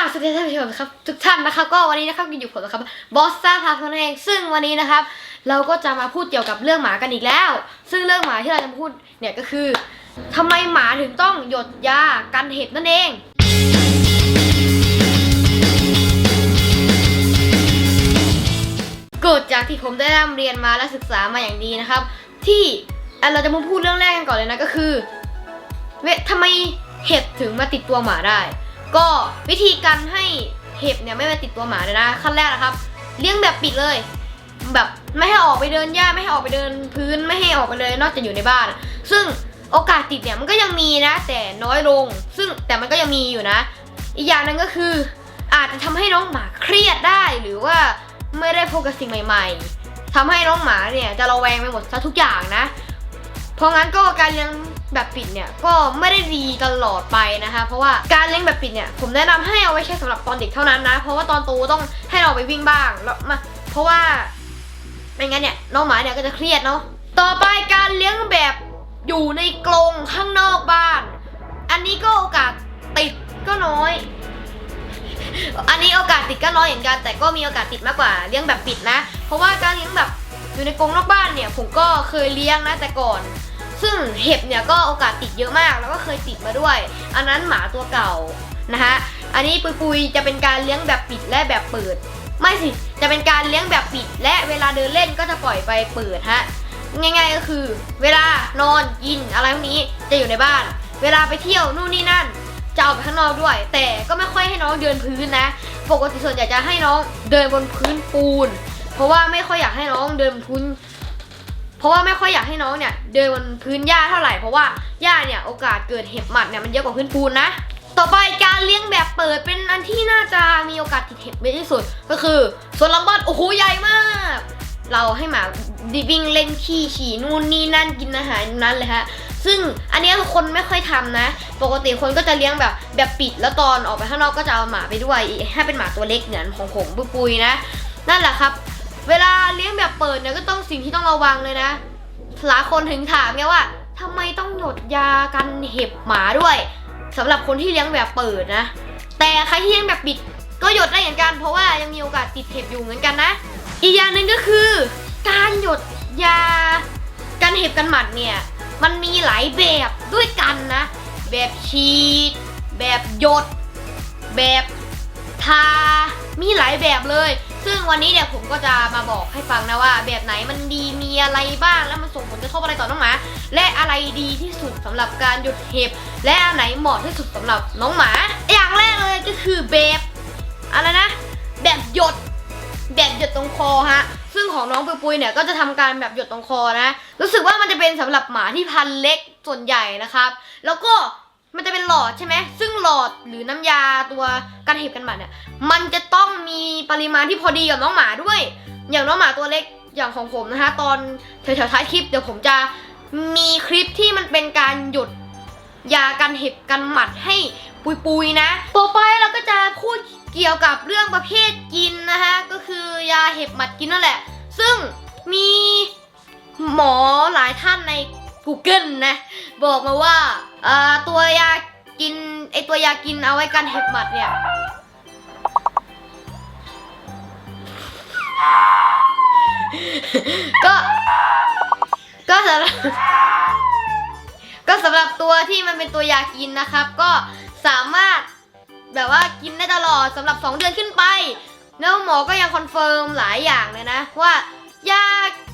าบสวัสดีท่านผู้ชมครับทุกท่านนะครับก็วันนี้นะครับกินอยู่ผมนะครับบอสซ่าพาพนเองซึ่งวันนี้นะครับ เราก็จะมาพูดเกี่ยวกับเรื่องหมากันอีกแล้ว ซึ่งเรื่องหมาที่เราจะมาพูดเนี่ยก็คือทำไมหมาถึงต้องหยดยากันเห็บนั่นเอง เกิดจากที่ผมได้ร่ำเรียนมาและศึกษามาอย่างดีนะครับ ที่เราจะมาพูดเรื่องแรกกันก่อนเลยนะก็คือเวทำไมเห็บถึงมาติดตัวหมาได้ ก็วิธีการให้เห็บเนี่ยไม่มาติดตัวหมาเลยนะขั้นแรกนะครับ เลี้ยงแบบปิดเลย แบบไม่ให้ออกไปเดินหญ้าไม่ให้ออกไปเดินพื้นไม่ให้ออกไปเลยนอกจากอยู่ในบ้าน ซึ่งโอกาสติดเนี่ยมันก็ยังมีนะ แต่น้อยลง ซึ่งแต่มันก็ยังมีอยู่นะ อีกอย่างหนึงก็คือ อาจจะทำให้น้องหมาเครียดได้หรือว่าไม่ได้พบกับสิ่งใหม่ ๆทำให้น้องหมาเนี่ยจะระแวงไปหมดซะทุกอย่างนะ เพราะงั้นก็การเลี้ยงแบบปิดเนี่ยก็ไม่ได้ดีตลอดไปนะคะ เพราะว่าการเลี้ยงแบบปิดเนี่ยผมแนะนำให้เอาไว้ใช้สำหรับตอนเด็กเท่านั้นนะ เพราะว่าตอนโตต้องให้เราไปวิ่งบ้างแล้วมาเพราะว่าไม่งั้นเนี่ยน้องหมาเนี่ยก็จะเครียดเนาะต่อไปการเลี้ยงแบบอยู่ในกรงข้างนอกบ้าน อันนี้ก็โอกาสติดก็น้อย อันนี้โอกาสติดก็น้อยเหมือนกัน แต่ก็มีโอกาสติดมากกว่าเลี้ยงแบบปิดนะ เพราะว่าการเลี้ยงแบบอยู่ในกรงนอกบ้านเนี่ย ผมก็เคยเลี้ยงนะแต่ก่อน ซึ่งเห็บเนี่ยก็โอกาสติดเยอะมาก แล้วก็เคยติดมาด้วย อันนั้นหมาตัวเก่านะฮะ อันนี้ปุยปุยๆจะเป็นการเลี้ยงแบบปิดและแบบเปิด ไม่สิ จะเป็นการเลี้ยงแบบปิด และเวลาเดินเล่นก็จะปล่อยไปเปิดฮะ ง่ายๆก็คือ เวลานอนกินอะไรพวกนี้จะอยู่ในบ้าน เวลาไปเที่ยวนู่นนี่นั่นจะออกไปข้างนอกด้วย แต่ก็ไม่ค่อยให้น้องเดินพื้นนะ ปกติส่วนใหญ่จะให้น้องเดินบนพื้นปูน เพราะว่าไม่ค่อยอยากให้น้องเดินพื้น เพราะว่าไม่ค่อยอยากให้น้องเนี่ยเดินบนพื้นหญ้าเท่าไหร่เพราะว่าหญ้าเนี่ยโอกาสเกิดเห็บหมัดเนี่ยมันเยอะกว่าพื้นปูนนะ ต่อไปการเลี้ยงแบบเปิดเป็นอันที่น่าจะมีโอกาสติดเห็บเยอะที่สุด ก็คือสวนหลังบ้านโอ้โหใหญ่มาก เราให้หมาดิวิ่งเล่นขี้ฉี่นู่นนี่นั่นกินอาหารนั้นเลยฮะซึ่งอันนี้คนไม่ค่อยทำนะ ปกติคนก็จะเลี้ยงแบบแบบปิดแล้วตอนออกไปข้างนอกก็จะเอาหมาไปด้วยให้เป็นหมาตัวเล็กเหมือนของผมปุยปุยนะ นั่นแหละครับ เวลาเลี้ยงแบบเปิดเนี่ยก็ต้องสิ่งที่ต้องระวังเลยนะหลายคนถึงถามไงว่าทำไมต้องหยดยากันเห็บหมาด้วยสำหรับคนที่เลี้ยงแบบเปิดนะ แต่ใครที่เลี้ยงแบบปิดก็หยดได้เหมือนกันเพราะว่ายังมีโอกาสติดเห็บอยู่เหมือนกันนะ อีกอย่างหนึ่งก็คือ การหยดยากันเห็บกันหมัดเนี่ยมันมีหลายแบบด้วยกันนะ แบบฉีด แบบหยด แบบทา มีหลายแบบเลย ซึ่งวันนี้เนี่ยผมก็จะมาบอกให้ฟังนะว่า แบบไหนมันดีมีอะไรบ้างแล้วมันส่งผลกระทบอะไรต่อน้องหมา และอะไรดีที่สุดสำหรับการหยุดเห็บและอันไหนเหมาะที่สุดสำหรับน้องหมา อย่างแรกเลยก็คือแบบอะไรนะ แบบหยดแบบหยดตรงคอฮะซึ่งของน้องปุยปุยเนี่ยก็จะทำการแบบหยดตรงคอนะ รู้สึกว่ามันจะเป็นสำหรับหมาที่พันเล็กส่วนใหญ่นะครับ แล้วก็ มันจะเป็นหลอดใช่ไหม ซึ่งหลอดหรือน้ำยาตัวกันเห็บกันหมัดเนี่ย มันจะต้องมีปริมาณที่พอดีกับน้องหมาด้วย อย่างน้องหมาตัวเล็กอย่างของผมนะคะตอนแถวๆท้ายคลิปเดี๋ยวผมจะมีคลิปที่มันเป็นการหยดยากันเห็บกันหมัดให้ปุยๆนะ ต่อไปเราก็จะพูดเกี่ยวกับเรื่องประเภทกินนะคะก็คือยาเห็บหมัดกินนั่นแหละ ซึ่งมีหมอหลายท่านใน Google นะ บอกมาว่า เอ่อตัวยากินไอตัวยากินเอาไว้กันเห็บหมัดเนี่ยก็ก็สำหรับก็สำหรับตัวที่มันเป็นตัวยากินนะครับ ก็สามารถแบบว่ากินได้ตลอดสำหรับ 2 เดือนขึ้นไป แล้วหมอก็ยังคอนเฟิร์มหลายอย่างเลยนะว่า ยา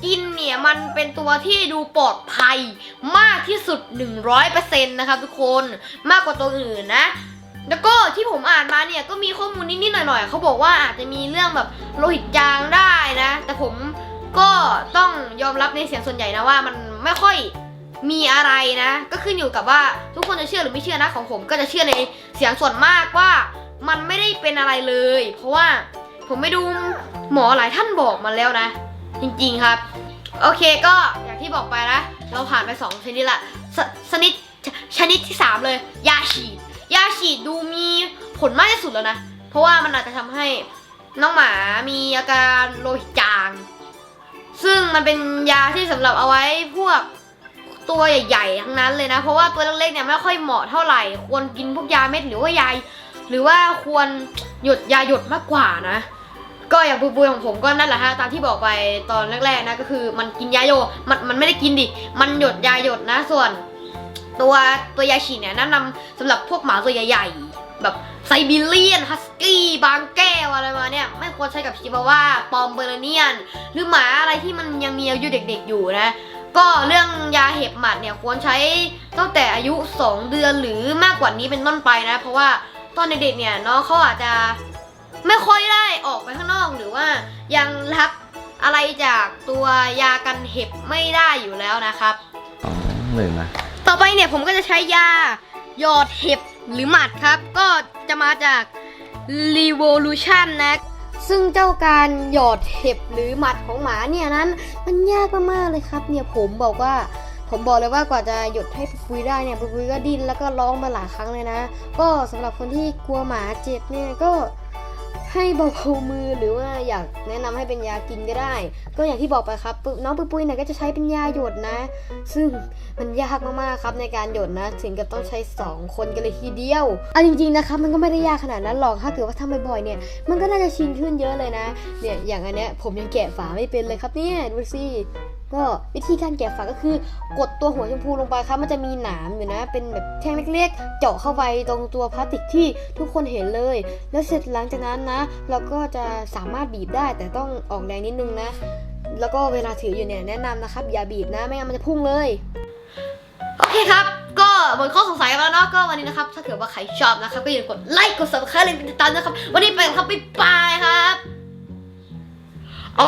กินเนี่ย มันเป็นตัวที่ดูปลอดภัยมากที่สุด 100%นะครับทุกคนมากกว่าตัวอื่นนะ แล้วก็ที่ผมอ่านมาเนี่ยก็มีข้อมูลนิดๆหน่อยๆเขาบอกว่าอาจจะมีเรื่องแบบโลหิตจางได้นะ แต่ผมก็ต้องยอมรับในเสียงส่วนใหญ่นะว่ามันไม่ค่อยมีอะไรนะ ก็ขึ้นอยู่กับว่าทุกคนจะเชื่อหรือไม่เชื่อนะของผม ก็จะเชื่อในเสียงส่วนมากว่ามันไม่ได้เป็นอะไรเลย เพราะว่าผมไม่ดูหมอหลายท่านบอกมาแล้วนะ จริงๆครับ โอเคก็อย่างที่บอกไปนะ เราผ่านไป 2 ชนิดละสชนิดชนิดที่ 3 เลย ยาฉีด ยาฉีดดูมีผลมากที่สุดแล้วนะ เพราะว่ามันอาจจะทำให้น้องหมามีอาการโลหิตจาง ซึ่งมันเป็นยาที่สำหรับเอาไว้พวกตัวใหญ่ๆทั้งนั้นเลยนะ เพราะว่าตัวเล็กๆเนี่ยไม่ค่อยเหมาะเท่าไหร่ ควรกินพวกยาเม็ดหรือว่ายาหรือว่าควรหยุดยาหยดมากกว่านะ ก็อย่างปุยๆของผมก็นั่นแหละฮะตามที่บอกไปตอนแรกๆนะก็คือมันกินยาโยมันมันไม่ได้กินดิมันหยดยาหยดนะส่วน ตัวตัวยาฉีดเนี่ยแนะนำสำหรับพวกหมาตัวใหญ่ๆแบบไซบีเรียนฮัสกี้บางแก้วอะไรมาเนี่ยไม่ควรใช้กับชิวาว่าปอมเบอร์เนียน หรือหมาอะไรที่มันยังมีอายุเด็กๆอยู่นะ ก็เรื่องยาเห็บหมัดเนี่ยควรใช้ตั้งแต่อายุ 2 เดือนหรือมากกว่านี้เป็นต้นไปนะ เพราะว่าตอนเด็กๆเนี่ยน้องเขาอาจจะ ไม่ค่อยได้ออกไปข้างนอกหรือว่ายังรับอะไรจากตัวยากันเห็บไม่ได้อยู่แล้วนะครับ อ๋อเลยนะ ต่อไปเนี่ยผมก็จะใช้ยาหยอดเห็บหรือหมัดครับ ก็จะมาจาก Revolution นะ ซึ่งเจ้าการหยอดเห็บหรือหมัดของหมาเนี่ยนั้น มันยากมากๆเลยครับ เนี่ยผมบอกว่า ผมบอกเลยว่ากว่าจะหยดให้ปุยได้เนี่ยปุยก็ดิ้นแล้วก็ร้องมาหลายครั้งเลยนะ ก็สำหรับคนที่กลัวหมาเจ็บเนี่ยก็ ให้เบาๆมือหรือว่าอยากแนะนำให้เป็นยากินก็ได้ ก็อย่างที่บอกไปครับน้องปุ้ยๆเนี่ยก็จะใช้เป็นยาหยดนะ ซึ่งมันยากมากๆครับในการหยดนะ ถึงกับต้องใช้ 2 คนกันเลยทีเดียวเอาจริงๆนะครับมันก็ไม่ได้ยากขนาดนั้นหรอกถ้าเกิดว่าทำบ่อยๆเนี่ยมันก็น่าจะชินขึ้นเยอะเลยนะเนี่ยอย่างอันเนี้ยผมยังแกะฝาไม่เป็นเลยครับเนี่ยดูสิ ก็วิธีการแกะฝาก็คือกดตัวหัวชมพูลงไปครับ มันจะมีหนามอยู่นะ เป็นแบบแท่งเล็กๆ เจาะเข้าไปตรงตัวพลาสติกที่ทุกคนเห็นเลย แล้วเสร็จหลังจากนั้นนะ เราก็จะสามารถบีบได้แต่ต้องออกแรงนิดนึงนะ แล้วก็เวลาถืออยู่เนี่ยแนะนำนะครับ อย่าบีบนะไม่งั้นมันจะพุ่งเลย โอเคครับ ก็หมดข้อสงสัยแล้วเนาะก็วันนี้นะครับ ถ้าเกิดว่าใครชอบนะครับก็อย่าลืมกดไลค์กด subscribe เลยติดตามนะครับ วันนี้ไปครับบ๊ายบายครับโอ้